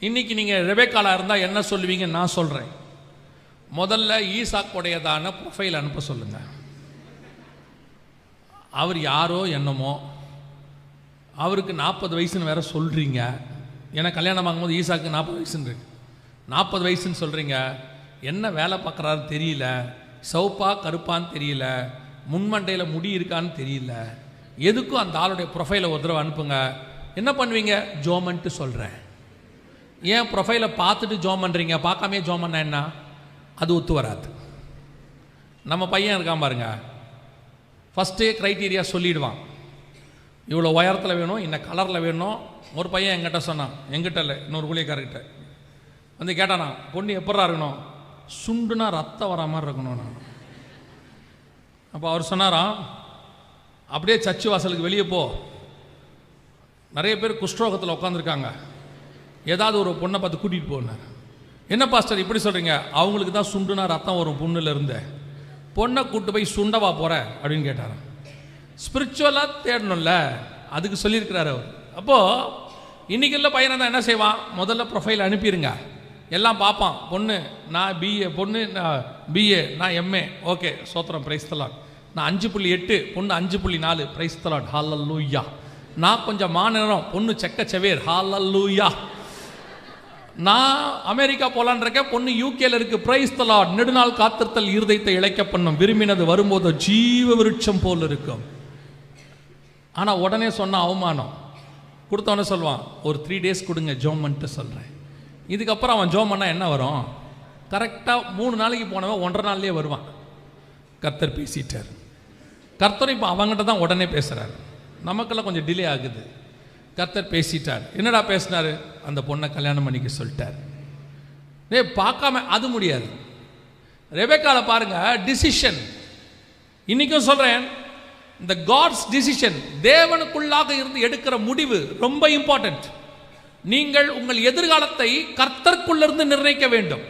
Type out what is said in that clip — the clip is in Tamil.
இன்னைக்கு நீங்கள் ரெபேக்காலாக இருந்தால் என்ன சொல்லுவீங்க நான் சொல்கிறேன் முதல்ல ஈசாக்குடையதான ப்ரொஃபைல் அனுப்ப சொல்லுங்கள் அவர் யாரோ என்னமோ அவருக்கு நாற்பது வயசுன்னு வேற சொல்கிறீங்க ஏன்னா கல்யாணம் ஆகும்போது ஈசாக்கு நாற்பது வயசுன்னு இருக்கு. நாற்பது வயசுன்னு சொல்கிறீங்க என்ன வேலை பார்க்குறாரு தெரியல. சவுப்பா கருப்பான்னு தெரியல. முன்மண்டையில் முடி இருக்கான்னு தெரியல. எதுக்கும் அந்த ஆளுடைய ப்ரொஃபைலை ஒரு தடவை அனுப்புங்க. என்ன பண்ணுவீங்க? ஜோமன்ட்டு சொல்கிறேன் ஏன் ப்ரொஃபைலை பார்த்துட்டு ஜோம் பண்ணுறீங்க பார்க்காமே ஜோம் பண்ண என்ன? அது ஒத்து வராது. நம்ம பையன் இருக்கான் பாருங்க. ஃபஸ்ட்டே க்ரைட்டீரியா சொல்லிடுவான். இவ்வளோ உயரத்தில் வேணும் இந்த கலரில் வேணும். ஒரு பையன் என்கிட்ட சொன்னான். எங்கிட்ட இல்லை இன்னொரு ஊழியக்காரர்கிட்ட. வந்து கேட்டானா பொண்ணு எப்படா இருக்கணும்? சுண்டுனா ரத்தம் வர மாதிரி இருக்கணும் நான். அப்போ அவர் சொன்னாராம் அப்படியே சர்ச்சு வாசலுக்கு வெளியே போ. நிறைய பேர் குஷ்டரோகத்தில் உட்காந்துருக்காங்க ஏதாவது ஒரு பொண்ணை பார்த்து கூட்டிகிட்டு போனார் என்ன பாஸ்டர் இப்படி சொல்கிறீங்க அவங்களுக்கு தான் சுண்டுனா ரத்தம் வரும் புண்ணுல இருந்து. பொண்ணை கூட்டு போய் சுண்டவா போகிற அப்படின்னு கேட்டார் ஸ்பிரிச்சுவலாக தேடணும்ல. அதுக்கு சொல்லியிருக்கிறாரு அவர். அப்போது இன்றைக்கி பையனை தான் என்ன செய்வான்? முதல்ல ப்ரொஃபைல் அனுப்பிடுங்க எல்லாம் பார்ப்பான். பொண்ணு நான் பிஏ பொண்ணு நான் பிஏ நான் எம்ஏ ஓகே சோத்திரம் பிரைஸ் தலாட் நான் அஞ்சு புள்ளி எட்டு பொண்ணு அஞ்சு புள்ளி நாலு. பிரைஸ் தலாட் ஹாலல்லூயா நான் கொஞ்சம் மாநிலம் பொண்ணு செக்க செவேர். ஹாலல்லூயா நான் அமெரிக்கா போலான் இருக்கேன். பொண்ணு யூகேல இருக்கு. பிரைஸ் தலா நெடுநாள் காத்திருத்தல் இருதயத்தை இழைக்க பண்ணும் விரும்பினது வரும்போது ஜீவ விருட்சம் போல் இருக்கும். ஆனால் உடனே சொன்ன அவமானம். கொடுத்தவனே சொல்லுவான் ஒரு த்ரீ டேஸ் கொடுங்க ஜோம் பண்ணிட்டு சொல்கிறேன் இதுக்கப்புறம் அவன் ஜோம் பண்ணால் என்ன வரும்? கரெக்டாக மூணு நாளைக்கு போனவன் ஒன்றரை நாள்லேயே வருவான். கர்த்தர் பேசிட்டார். கர்த்தர் இப்போ அவங்ககிட்ட தான் உடனே பேசுகிறார் நமக்கெல்லாம் கொஞ்சம் டிலே ஆகுது. கர்த்தர் பேசிட்டார். என்னடா பேசினாரு? அந்த பொண்ணை கல்யாணம் பண்ணிக்க சொல்லிட்டார். டேய் பார்க்காம அது முடியாது. ரெபேக்காவில் பாருங்க டிசிஷன் இன்றைக்கும் சொல்கிறேன் இந்த காட்ஸ் டிசிஷன் தேவனுக்குள்ளாக இருந்து எடுக்கிற முடிவு ரொம்ப இம்பார்ட்டன்ட் நீங்கள் உங்கள் எதிர்காலத்தை கர்த்தருக்குள்ளிருந்து நிர்ணயிக்க வேண்டும்.